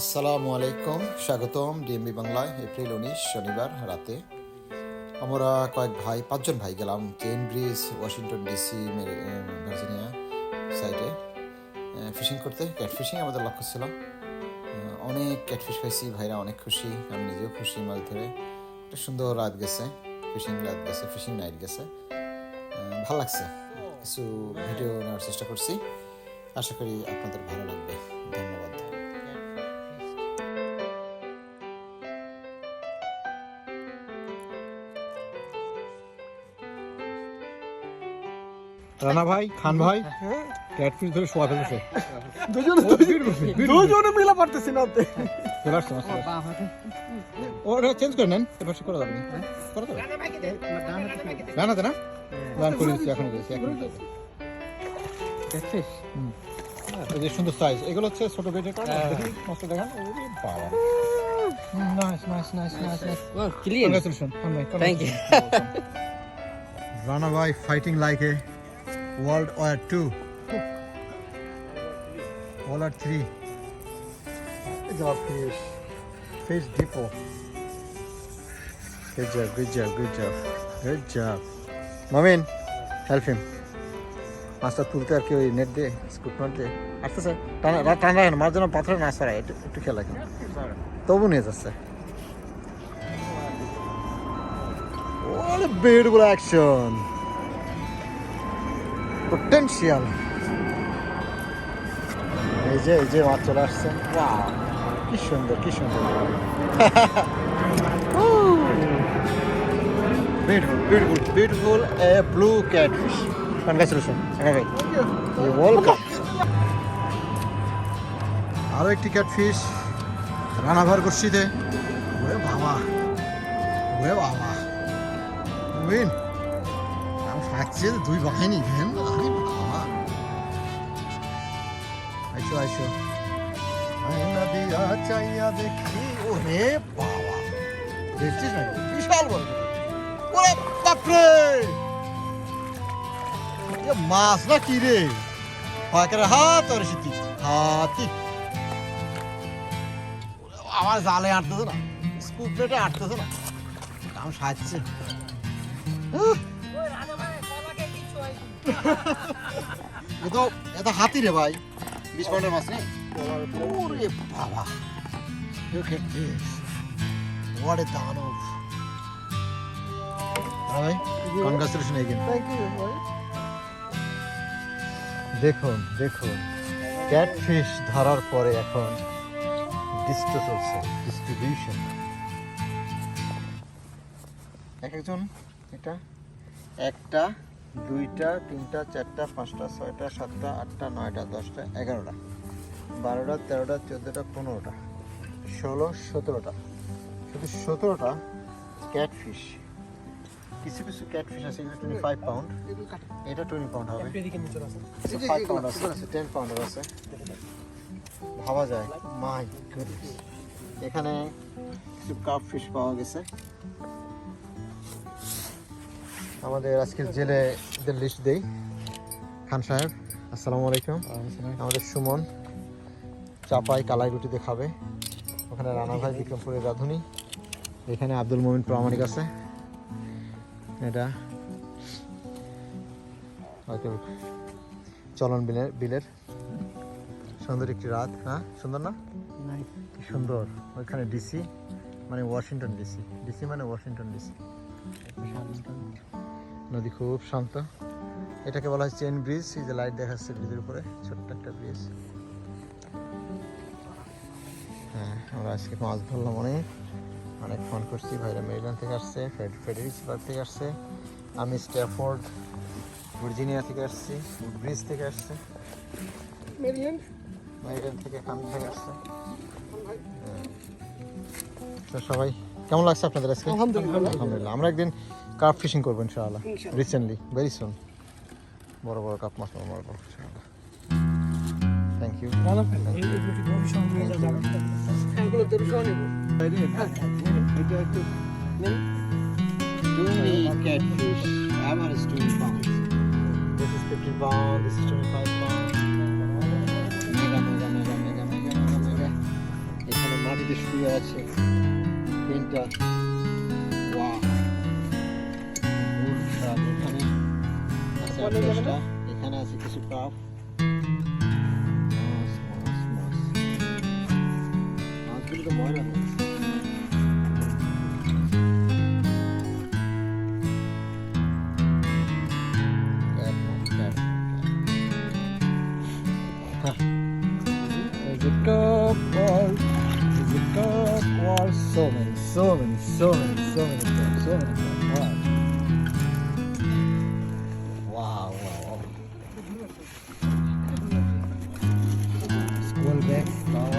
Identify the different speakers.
Speaker 1: আসসালামু আলাইকুম, স্বাগতম। ডিএমবি বাংলায় এপ্রিল উনিশ, শনিবার, রাতে। আমরা কয়েক ভাই, পাঁচজন ভাই গেলাম chain bridge Washington DC Virginia সাইডে। ফিশিং করতে। ক্যাট ফিশিং আমাদের লক্ষ্য ছিল। অনেক ক্যাটফিশ খাইছি, ভাইরা অনেক খুশি, আমি নিজেও খুশি মাছ ধরে। একটা সুন্দর রাত গেছে, ফিশিং রাত গেছে, ফিশিং নাইট গেছে। ভালো লাগছে। কিছু ভিডিও নেওয়ার চেষ্টা করছি। আশা করি আপনাদের ভালো লাগবে। ধন্যবাদ।
Speaker 2: রানা ভাই খান ভাই ক্যাটফিশ ধরে শোয়া ফেলেছে।
Speaker 3: দুজনে দুজনে মিলা পারতেছি না ওতে।
Speaker 2: চলে আসছে ওটা চেঞ্জ করে নেন এবার সে করে দেবেন করে দেবেন ডান হাতে না? ডান করে দিচ্ছি এখন দিচ্ছি এখন হুম। এই যে সুন্দর সাইজ এগুলো হচ্ছে ছোট বেডের দেখি মস্ত দেখান বাবা। Nice nice nice nice nice
Speaker 3: Clean.
Speaker 2: Congratulation
Speaker 3: Thank you.
Speaker 2: Rana ভাই fighting like a world war two world war three Good job, fish. Fish depot. Good job, good job, good job. Good job. Mamin, help him. মাছটা তুলতে আর কি ওই net দিয়ে scoop দিয়ে আসতেছে টানা রা- টানা রাখেন মাছ যেন পাথরে না সরায় একটু একটু খেয়াল রাখেন তবু নিয়ে যাচ্ছে ওরে বিউটিফুল অ্যাকশন পোটেনশিয়াল এই যে এই যে মাছ চলে আসছে। কি সুন্দর কি সুন্দর। Beautiful beautiful beautiful a blue catfish congratulation ভাই ওয়েলকাম আরও একটি ক্যাটফিশ রানাভার গোষ্ঠীতে ওরে বাবা। ওরে বাবা। উইন আমি খাচ্ছি দুই বাহিনী ভেন। আইসো আইসো। আয়না দিয়া চাইয়া দেখি ওরে বাবা। দেখছিস না বিশাল বড় ওরে বাপরে! এ মাছ না কি রে? পাকের হাত আর সিটি হাতি আমার জালে আটতেছে না। স্কুপ প্লেটে আটতেছে না। কাম সাজছে এ তো এ তো হাতি রে ভাই। বিশ পাউন্ডের মাছ নেই? ওরে বাবা। Look at this. What a congratulation again
Speaker 3: Thank you,
Speaker 2: দেখুন দেখুন। ক্যাটফিশ ধরার পরে এখন চলছে ডিস্ট্রিবিউশন এক একজন এটা একটা। দুইটা তিনটা চারটা পাঁচটা ছয়টা সাতটা আটটা নয়টা দশটা এগারোটা বারোটা তেরোটা চোদ্দোটা পনেরোটা ষোলো সতেরোটা। শুধু সতেরোটা ক্যাটফিশ। কিছু কিছু ক্যাটফিশ আছে এগুলো টোয়েন্টি ফাইভ পাউন্ড এটা টোয়েন্টি পাউন্ড হবে। ফাইভ পাউন্ড আছে। টেন পাউন্ডার আছে ভাবা যায় মাই এখানে কিছু কাপ ফিশ পাওয়া গেছে। আমাদের আজকের জেলেদের লিস্ট দেই। খান সাহেব আসসালামু আলাইকুম। আমাদের সুমন চাপাই কালাই রুটিতে খাবে। ওখানে রানা ভাই বিক্রমপুরের রাধুনি। এখানে আব্দুল মোমিন প্রামাণিক আছে। এটা চলন বিলের বিলের। সুন্দর একটি রাত হ্যাঁ সুন্দর না? সুন্দর। ওইখানে ডিসি মানে ওয়াশিংটন ডিসি ডিসি মানে ওয়াশিংটন ডিসি নদী খুব শান্ত। এটাকে বলা হয় চেন ব্রিজ। এই যে লাইট দেখাচ্ছে ব্রিজের উপরে ছোট্ট একটা ব্রিজ। হ্যাঁ আমরা আজকে মাছ ধরলাম অনেক। অনেক ফোন করছি ভাইরা মেরিল্যান্ড থেকে আসছে ফেড- ফেডারিক্সবার্গ থেকে আসছে। আমি স্ট্যাফোর্ড ভার্জিনিয়া থেকে আসছি ব্রিজ থেকে আসছে।
Speaker 3: Maryland?
Speaker 2: মেরিল্যান্ড থেকে খান থেকে আসছে। হ্যাঁ। তো সবাই কেমন লাগছে আপনাদের আজকে।
Speaker 3: আলহামদুলিল্লাহ।
Speaker 2: আমরা একদিন কাপ ফিশিং করব ইনশাআল্লাহ। রিসেন্টলি ভেরি সুন বড় বড় কাপ মাছ মারবো ইনশাআল্লাহ
Speaker 3: thank
Speaker 1: you catfish. Average twenty pounds.
Speaker 2: This is 50 pound, this is 25 pound. এখানে আছে আট দশটা। এখানে আছে কিছু কাপ মাছ মাছ মাছ মাছগুলো তো ময়লা মাছ
Speaker 3: Is it cup or is it cup or so many, so many, so many, so many cups, so many cups. next. Bye.